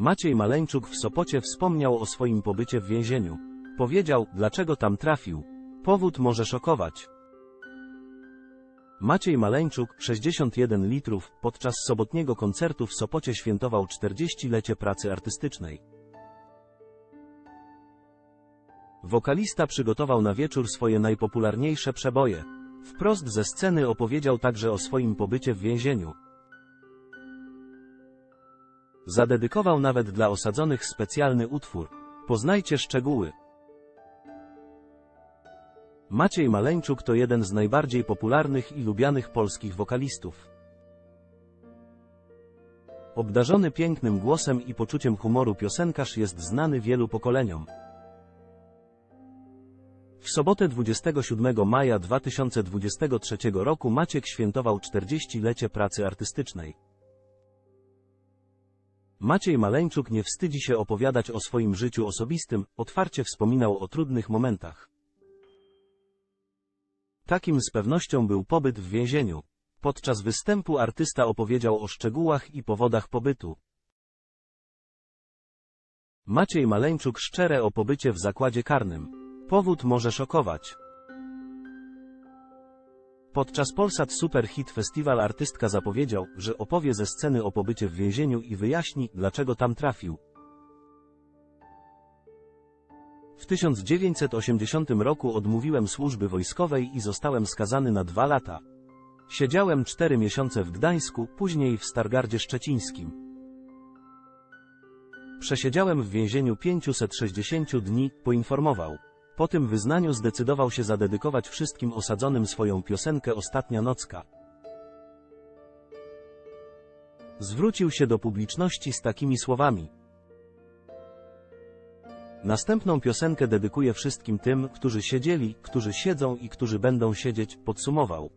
Maciej Maleńczuk w Sopocie wspomniał o swoim pobycie w więzieniu. Powiedział, dlaczego tam trafił. Powód może szokować. Maciej Maleńczuk, 61 litrów, podczas sobotniego koncertu w Sopocie świętował 40-lecie pracy artystycznej. Wokalista przygotował na wieczór swoje najpopularniejsze przeboje. Wprost ze sceny opowiedział także o swoim pobycie w więzieniu. Zadedykował nawet dla osadzonych specjalny utwór. Poznajcie szczegóły. Maciej Maleńczuk to jeden z najbardziej popularnych i lubianych polskich wokalistów. Obdarzony pięknym głosem i poczuciem humoru piosenkarz jest znany wielu pokoleniom. W sobotę 27 maja 2023 roku Maciek świętował 40-lecie pracy artystycznej. Maciej Maleńczuk nie wstydzi się opowiadać o swoim życiu osobistym, otwarcie wspominał o trudnych momentach. Takim z pewnością był pobyt w więzieniu. Podczas występu artysta opowiedział o szczegółach i powodach pobytu. Maciej Maleńczuk szczere o pobycie w zakładzie karnym. Powód może szokować. Podczas Polsat Super Hit Festival artystka zapowiedział, że opowie ze sceny o pobycie w więzieniu i wyjaśni, dlaczego tam trafił. W 1980 roku odmówiłem służby wojskowej i zostałem skazany na dwa lata. Siedziałem cztery miesiące w Gdańsku, później w Stargardzie Szczecińskim. Przesiedziałem w więzieniu 560 dni, poinformował. Po tym wyznaniu zdecydował się zadedykować wszystkim osadzonym swoją piosenkę Ostatnia Nocka. Zwrócił się do publiczności z takimi słowami. Następną piosenkę dedykuję wszystkim tym, którzy siedzieli, którzy siedzą i którzy będą siedzieć, podsumował.